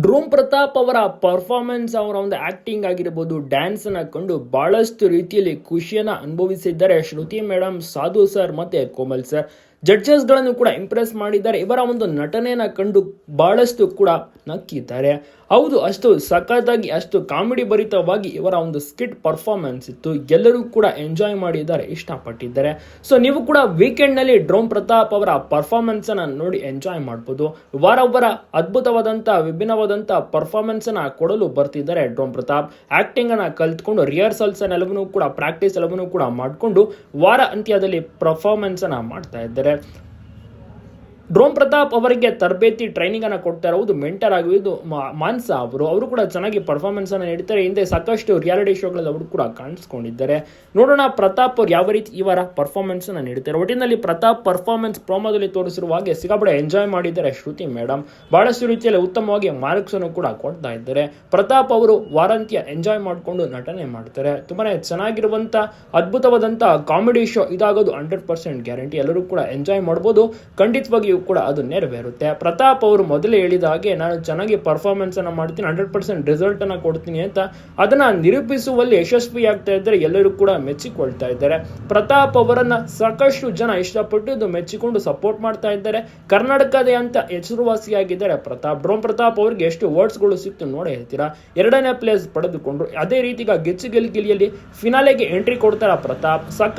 ಡ್ರೋಮ್ ಪ್ರತಾಪ್ ಅವರ ಪರ್ಫಾರ್ಮೆನ್ಸ್ ಅವರ ಒಂದು ಆಕ್ಟಿಂಗ್ ಆಗಿರ್ಬೋದು ಡ್ಯಾನ್ಸ್ ಅನ್ನ ಕಂಡು ಬಹಳಷ್ಟು ರೀತಿಯಲ್ಲಿ ಖುಷಿಯನ್ನ ಅನುಭವಿಸಿದ್ದಾರೆ ಶ್ರುತಿ ಮೇಡಮ್ ಸಾಧು ಸರ್ ಮತ್ತೆ ಕೋಮಲ್ ಸರ್ ಜಡ್ಜಸ್ಗಳನ್ನು ಕೂಡ ಇಂಪ್ರೆಸ್ ಮಾಡಿದ್ದಾರೆ. ಇವರ ಒಂದು ನಟನೆಯನ್ನ ಕಂಡು ಬಹಳಷ್ಟು ಕೂಡ ನಕ್ಕಿದ್ದಾರೆ. ಹೌದು, ಅಷ್ಟು ಸಖತ್ತಾಗಿ, ಅಷ್ಟು ಕಾಮಿಡಿ ಭರಿತವಾಗಿ ಇವರ ಒಂದು ಸ್ಕಿಟ್ ಪರ್ಫಾರ್ಮೆನ್ಸ್ ಇತ್ತು. ಎಲ್ಲರೂ ಕೂಡ ಎಂಜಾಯ್ ಮಾಡಿದ್ದಾರೆ, ಇಷ್ಟಪಟ್ಟಿದ್ದಾರೆ. ಸೊ ನೀವು ಕೂಡ ವೀಕೆಂಡ್ನಲ್ಲಿ ಡ್ರೋಮ್ ಪ್ರತಾಪ್ ಅವರ ಪರ್ಫಾರ್ಮೆನ್ಸ್ ಅನ್ನ ನೋಡಿ ಎಂಜಾಯ್ ಮಾಡಬಹುದು ವಾರೊಬ್ಬರ ಅದ್ಭುತವಾದಂತ, ವಿಭಿನ್ನವಾದಂತ ಪರ್ಫಾರ್ಮೆನ್ಸ್ ಅನ್ನ ಕೊಡಲು ಬರ್ತಿದ್ದಾರೆ ಡ್ರೋಮ್ ಪ್ರತಾಪ್. ಆಕ್ಟಿಂಗ್ ಅನ್ನ ಕಲ್ತ್ಕೊಂಡು ರಿಹರ್ಸಲ್ಸ್ ಎಲ್ಲವನ್ನೂ ಕೂಡ ಪ್ರಾಕ್ಟೀಸ್ ಎಲ್ಲವನ್ನೂ ಕೂಡ ಮಾಡಿಕೊಂಡು ವಾರ ಅಂತ್ಯದಲ್ಲಿ ಪರ್ಫಾರ್ಮೆನ್ಸ್ ಅನ್ನ ಮಾಡ್ತಾ ಇದ್ದಾರೆ. that ಡ್ರೋಮ್ ಪ್ರತಾಪ್ ಅವರಿಗೆ ತರಬೇತಿ ಟ್ರೈನಿಂಗ್ ಅನ್ನ ಕೊಡ್ತಾ ಇರೋದು ಮೆಂಟರ್ ಆಗಿದ್ದು ಮಾ- ಮಾನ್ಸ ಅವರು. ಅವರು ಕೂಡ ಚೆನ್ನಾಗಿ ಪರ್ಫಾರ್ಮೆನ್ಸ್ ಅನ್ನ ನೀಡ್ತಾರೆ. ಹಿಂದೆ ಸಾಕಷ್ಟು ರಿಯಾಲಿಟಿ ಶೋಗಳಲ್ಲಿ ಅವರು ಕೂಡ ಕಾಣಿಸ್ಕೊಂಡಿದ್ದಾರೆ. ನೋಡೋಣ ಪ್ರತಾಪ್ ಅವರು ಯಾವ ರೀತಿ ಇವರ ಪರ್ಫಾರ್ಮೆನ್ಸ್ ಅನ್ನು ನೀಡ್ತಾರೆ. ಒಟ್ಟಿನಲ್ಲಿ ಪ್ರತಾಪ್ ಪರ್ಫಾರ್ಮೆನ್ಸ್ ಪ್ರೋಮೋದಲ್ಲಿ ತೋರಿಸಿರುವ ಹಾಗೆ ಸಿಕ್ಕಾಪಟ್ಟೆ ಎಂಜಾಯ್ ಮಾಡಿದ್ದಾರೆ ಶ್ರುತಿ ಮೇಡಮ್ ಬಹಳಷ್ಟು ರೀತಿಯಲ್ಲಿ ಉತ್ತಮವಾಗಿ ಮಾರ್ಕ್ಸ್ ಅನ್ನು ಕೂಡ ಕೊಡ್ತಾ ಇದ್ದಾರೆ. ಪ್ರತಾಪ್ ಅವರು ವಾರಾಂತ್ಯ ಎಂಜಾಯ್ ಮಾಡಿಕೊಂಡು ನಟನೆ ಮಾಡ್ತಾರೆ. ತುಂಬಾನೇ ಚೆನ್ನಾಗಿರುವಂತಹ ಅದ್ಭುತವಾದಂತಹ ಕಾಮಿಡಿ ಶೋ ಇದಾಗೋದು ಹಂಡ್ರೆಡ್ ಪರ್ಸೆಂಟ್ ಗ್ಯಾರಂಟಿ ಎಲ್ಲರೂ ಕೂಡ ಎಂಜಾಯ್ ಮಾಡ್ಬೋದು. ಖಂಡಿತವಾಗಿಯೂ ಕೂಡ ಅದು ನೆರವೇರುತ್ತೆ. ಪ್ರತಾಪ್ ಅವರು ಮೊದಲೇ ಹೇಳಿದ ಹಾಗೆ ನಾನು ಚೆನ್ನಾಗಿ ಪರ್ಫಾರ್ಮೆನ್ಸ್ ಅನ್ನ ಮಾಡ್ತೀನಿ ಹಂಡ್ರೆಡ್ ಪರ್ಸೆಂಟ್ ರಿಸಲ್ಟ್ ಅನ್ನ ಕೊಡ್ತೀನಿ ಅಂತ ಅದನ್ನ ನಿರೂಪಿಸುವಲ್ಲಿ ಯಶಸ್ವಿ ಆಗ್ತಾ ಇದ್ದಾರೆ, ಎಲ್ಲರೂ ಕೂಡ ಮೆಚ್ಚಿಕೊಳ್ತಾ ಇದ್ದಾರೆ. ಪ್ರತಾಪ್ ಅವರನ್ನ ಸಾಕಷ್ಟು ಜನ ಇಷ್ಟಪಟ್ಟು ಇದು ಮೆಚ್ಚಿಕೊಂಡು ಸಪೋರ್ಟ್ ಮಾಡ್ತಾ ಇದ್ದಾರೆ. ಕರ್ನಾಟಕದೇ ಅಂತ ಹೆಸರುವಾಸಿಯಾಗಿದ್ದಾರೆ ಪ್ರತಾಪ್. ಡ್ರೋಮ್ ಪ್ರತಾಪ್ ಅವರಿಗೆ ಎಷ್ಟು ವರ್ಡ್ಸ್ಗಳು ಸಿಕ್ತು ನೋಡಿ ಹೇಳ್ತೀರಾ? ಎರಡನೇ ಪ್ಲೇಸ್ ಪಡೆದುಕೊಂಡ್ರು. ಅದೇ ರೀತಿ ಈಗ ಗೆಚ್ಚು ಗೆಲ್ಗಿಲಿಯಲ್ಲಿ ಫಿನಾಲೆಗೆ ಎಂಟ್ರಿ ಕೊಡ್ತಾರ ಪ್ರತಾಪ್. ಸಾಕ